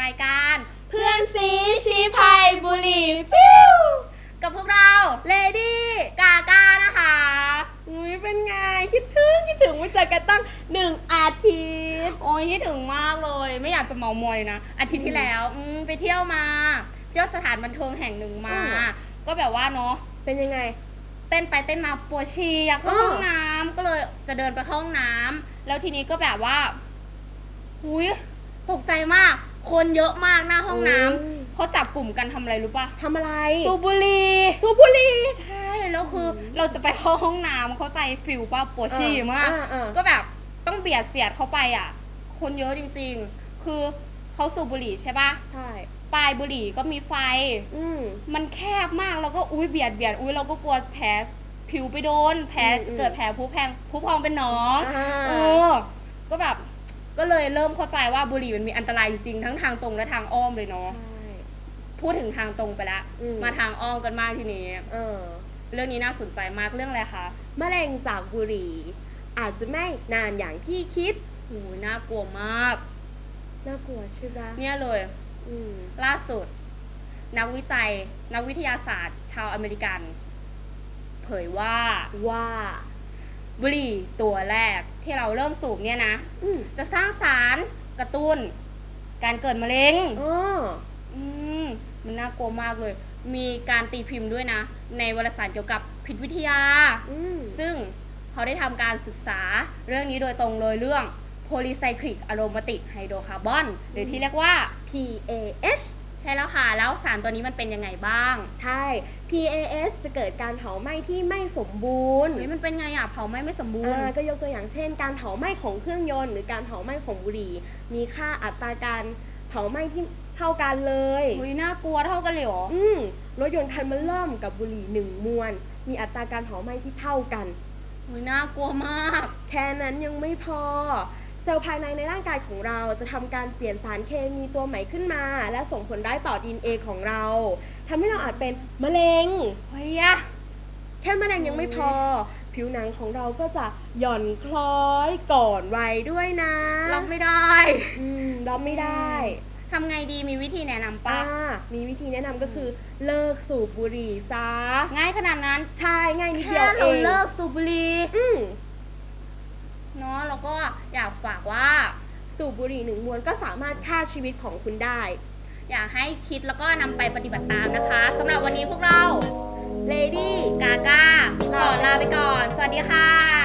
รายการ เพื่อนซีชีพายบุรีฟิวกับพวกเราเลดี้กาก้านะคะ อุ้ยเป็นไง คิดถึง คิดถึงไม่เจอกันตั้งหนึ่งอาทิตย์ โอ้ยคิดถึงมากเลย ไม่อยากจะเมามอยนะ อาทิตย์ที่แล้วอืมไปเที่ยวมา เที่ยวสถานบันเทิงแห่งหนึ่งมาอืมก็แบบว่าเนาะเป็นยังไง เต้นไปเต้นมาปวดฉี่อยากเข้าอ้อห้องน้ำก็เลยจะเดินไปเข้าห้องน้ำแล้วทีนี้ก็แบบว่าอุ้ยตกใจมาก คนเยอะมากหน้าห้องน้ำเขาจับกลุ่มกันทำอะไรรู้ปะทำอะไรสูบบุหรี่สูบบุหรีใช่แล้วคืออเราจะไปเข้าห้องน้ำเข้าใจฟิลป่ะปวดฉี่มาก อ่อ่า ก็แบบต้องเบียดเสียดเข้าไปอะ คนเยอะจริงๆ คือเขาสูบบุหรี่ใช่ปะใช่ ปลายบุหรี่ก็มีไฟ อืม มันแคบมากแล้วก็อุ้ยเบียดเบียดอุ้ยเราก็กลัวแผลผิวไปโดน แผลอืมอืมเกิดแผลพุแพงพุพองเป็นหนองอ่า เออ ก็แบบ ก็เลยเริ่มเข้าใจว่าบุหรี่มันมีอันตรายจริงๆทั้งทางตรงและทางอ้อมเลยเนาะใช่พูดถึงทางตรงไปแล้วอืม มาทางอ้อมกันมากทีนี้ เออ เรื่องนี้น่าสนใจมากเรื่องอะไรคะมะเร็งจากบุหรี่ อาจจะไม่นานอย่างที่คิด โอ้ยน่ากลัวมาก น่ากลัวใช่ปะเนี่ยเลย อืม ล่าสุด นักวิจัย นักวิทยาศาสตร์ ชาวอเมริกัน เผยว่า ว่า บุหรี่ตัวแรกที่เราเริ่มสูบเนี่ยนะ อืมจะสร้างสารกระตุ้น การเกิดมะเร็ง อ๋ออืมมันน่ากลัวมากเลย มีการตีพิมพ์ด้วยนะ ในวารสารเกี่ยวกับพิษวิทยา อืมซึ่งเขาได้ทำการศึกษาเรื่องนี้โดยตรงเลยเรื่อง polycyclic aromatic hydrocarbon หรือที่เรียกว่า PAH ใช่แล้วค่ะ แล้วสารตัวนี้มันเป็นยังไงบ้าง ใช่ PAS จะเกิดการเผาไหม้ที่ไม่สมบูรณ์เฮ้ยมันเป็นไงอะเผาไหม้ไม่สมบูรณ์อ่าก็ยกตัวอย่างเช่น การเผาไหม้ของเครื่องยนต์ หรือการเผาไหม้ของบุหรี่ มีค่าอัตราการเผาไหม้ที่เท่ากันเลยเฮ้ยน่ากลัวเท่ากันเลยเหรออืมรถยนต์คันมันเริ่มกับบุหรี่หนึ่งมวน มีอัตราการเผาไหม้ที่เท่ากันเฮ้ยน่ากลัวมาก แค่นั้นยังไม่พอ เซลล์ภายในในร่างกายของเราจะทำการเปลี่ยนสารเคมีตัวใหม่ขึ้นมา และส่งผลร้ายต่อ DNA ของเราทำให้เราอาจเป็นมะเร็ง เฮ้ยอะแค่มะเร็งยังไม่พอ ผิวหนังของเราก็จะหย่อนคล้อยก่อนวัยด้วยนะรับไม่ได้ อืมรับไม่ได้ทำไงดีมีวิธีแนะนำป้าปะมีวิธีแนะนำก็คือเลิกสูบบุหรี่ซะง่ายขนาดนั้น ใช่ง่ายนิดแค่เดียวเอเรางเลิกสูบบุหรี่ อืมเนาะแล้วก็อยากฝากว่าสูบบุหรี่หนึ่งมวนก็สามารถฆ่าชีวิตของคุณได้ อยากให้คิดแล้วก็นำไปปฏิบัติตามนะคะสำหรับวันนี้พวกเราเลดี้กาก้าลาขอลาไปก่อน สวัสดีค่ะ